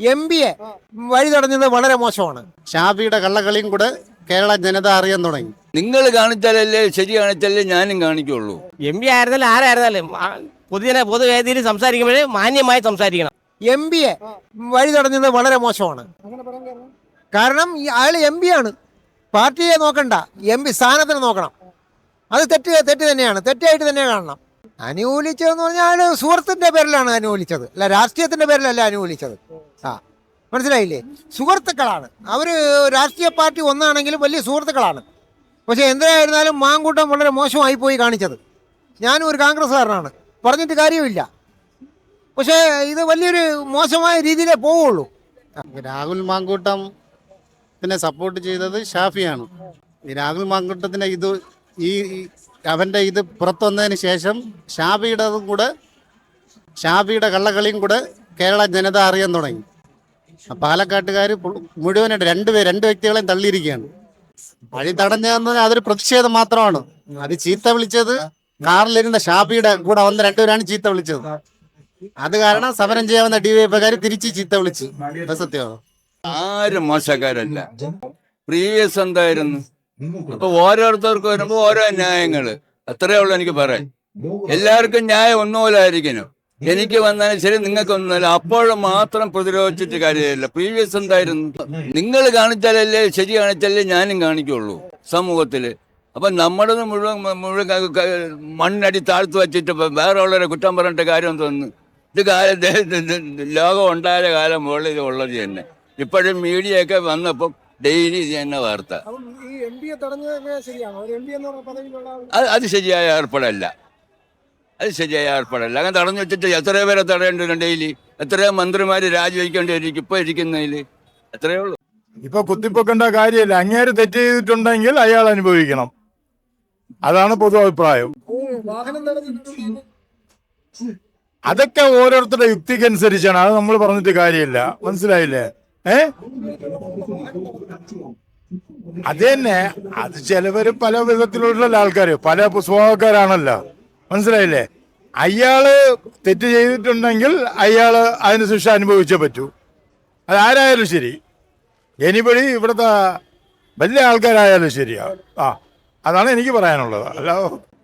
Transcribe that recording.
M പിയെ വഴി തടഞ്ഞത് വളരെ മോശമാണ്. ഷാബിയുടെ കള്ളക്കളിയും കൂടെ കേരള ജനത അറിയാൻ തുടങ്ങി. നിങ്ങൾ കാണിച്ചാലല്ലേ ശരി കാണിച്ചാലേ ഞാനും കാണിക്കുള്ളൂ. എം പി ആയിരുന്നാലും ആരായിരുന്നാലും പൊതുജന പൊതുവേദിയിൽ സംസാരിക്കുമ്പോഴേ മാന്യമായി സംസാരിക്കണം. എം പിയെ വഴി തടഞ്ഞത് വളരെ മോശമാണ്. കാരണം? ഈ അയാൾ എം പി ആണ്. പാർട്ടിയെ നോക്കണ്ട. എം പി സ്ഥാനത്തിന് നോക്കണം. അത് തെറ്റ് തെറ്റ് തന്നെയാണ്. തെറ്റായിട്ട് തന്നെ കാണണം. അനുകൂലിച്ചതെന്ന് പറഞ്ഞാൽ സുഹൃത്തിന്റെ പേരിലാണ് അനുകൂലിച്ചത്. അല്ല രാഷ്ട്രീയത്തിന്റെ പേരിലല്ല അനുകൂലിച്ചത്. ആ മനസ്സിലായില്ലേ? സുഹൃത്തുക്കളാണ്. അവർ രാഷ്ട്രീയ പാർട്ടി ഒന്നാണെങ്കിലും വലിയ സുഹൃത്തുക്കളാണ്. പക്ഷേ എന്തായിരുന്നാലും മാങ്കൂട്ടം വളരെ മോശമായി പോയി കാണിച്ചത്. ഞാനും ഒരു കോൺഗ്രസ്സുകാരനാണ്. പറഞ്ഞിട്ട് കാര്യമില്ല. പക്ഷേ ഇത് വലിയൊരു മോശമായ രീതിയിലേ പോവുള്ളൂ. രാഹുൽ മാങ്കൂട്ടം പിന്നെ സപ്പോർട്ട് ചെയ്തത് ഷാഫിയാണ്. ഈ രാഹുൽ മാങ്കൂട്ടത്തിന് ഇത് ഈ ഈ അവന്റെ ഇത് പുറത്തു വന്നതിന് ശേഷം ഷാബിയുടേതും കൂടെ ഷാബിയുടെ കള്ളക്കളിയും കൂടെ കേരള ജനത അറിയാൻ തുടങ്ങി. പാലക്കാട്ടുകാർ മുഴുവനായിട്ട് രണ്ട് രണ്ട് വ്യക്തികളെയും തള്ളിയിരിക്കുകയാണ്. വഴി തടഞ്ഞതെന്ന് അതൊരു പ്രതിഷേധം മാത്രമാണ്. അത് ചീത്ത വിളിച്ചത് കാറിലിരുന്ന ഷാബിയുടെ കൂടെ വന്ന രണ്ടുപേരാണ് ചീത്ത വിളിച്ചത്. അത് കാരണം സമരം ചെയ്യാവുന്ന ഡി വൈ തിരിച്ച് ചീത്ത വിളിച്ചു. സത്യമാണ്? ആരും മോശക്കാരല്ല. പ്രീവിയസ് എന്തായിരുന്നു? അപ്പൊ ഓരോരുത്തർക്ക് വരുമ്പോ ഓരോ ന്യായങ്ങൾ. അത്രേ ഉള്ളൂ എനിക്ക് പറയാൻ. എല്ലാവർക്കും ന്യായം ഒന്നുപോലെ ആയിരിക്കണം. എനിക്ക് വന്നാലും ശരി നിങ്ങൾക്ക് ഒന്നുമല്ല അപ്പോഴും മാത്രം പ്രതിരോധിച്ചിട്ട് കാര്യമില്ല. പ്രീവിയസ് എന്തായിരുന്നു? നിങ്ങൾ കാണിച്ചാലല്ലേ ശരി കാണിച്ചാലേ ഞാനും കാണിക്കുള്ളൂ സമൂഹത്തിൽ. അപ്പൊ നമ്മുടെ മുഴുവൻ മുഴുവൻ മണ്ണടി താഴ്ത്തു വെച്ചിട്ട് വേറെ ഉള്ളവരെ കുറ്റം പറഞ്ഞിട്ട് കാര്യം തോന്നുന്നു ഇത് കാലം ലോകം ഉണ്ടായ കാലം മുകളിൽ ഉള്ളത് തന്നെ. ഇപ്പോഴും മീഡിയ ഒക്കെ വന്നപ്പം ഡെയിലി ഇത് തന്നെ വാർത്ത. അത് ശരിയായ ഏർപ്പാടല്ല. അത് ശരിയായ ഏർപ്പാടല്ല. അങ്ങനെ തടഞ്ഞു വെച്ചിട്ട് എത്രയോ പേരെ തടയേണ്ടി വരും ഡെയിലി. എത്രയോ മന്ത്രിമാര് രാജിവെക്കേണ്ടി വരും ഇപ്പൊ ഇരിക്കുന്നതിൽ എത്രയേ ഉള്ളൂ. ഇപ്പൊ കുത്തിപ്പൊക്കേണ്ട കാര്യമില്ല. അങ്ങേര് തെറ്റ് ചെയ്തിട്ടുണ്ടെങ്കിൽ അയാൾ അനുഭവിക്കണം. അതാണ് പൊതു അഭിപ്രായം. അതൊക്കെ ഓരോരുത്തരുടെ യുക്തിക്കനുസരിച്ചാണ്. അത് നമ്മൾ പറഞ്ഞിട്ട് കാര്യമില്ല. മനസ്സിലായില്ലേ? ഏ? അത് തന്നെ അത് ചിലവര് പല വിധത്തിലുള്ള ആൾക്കാര്. പല സ്വഭാവക്കാരാണല്ലോ മനസ്സിലായില്ലേ? അയാൾ തെറ്റ് ചെയ്തിട്ടുണ്ടെങ്കിൽ അയാൾ അതിന് ശിക്ഷ അനുഭവിച്ചേ പറ്റൂ. അതാരായാലും ശരി. എനിപടി ഇവിടുത്തെ വലിയ ആൾക്കാരായാലും ശരിയാ. ആ അതാണ് എനിക്ക് പറയാനുള്ളത്. അല്ല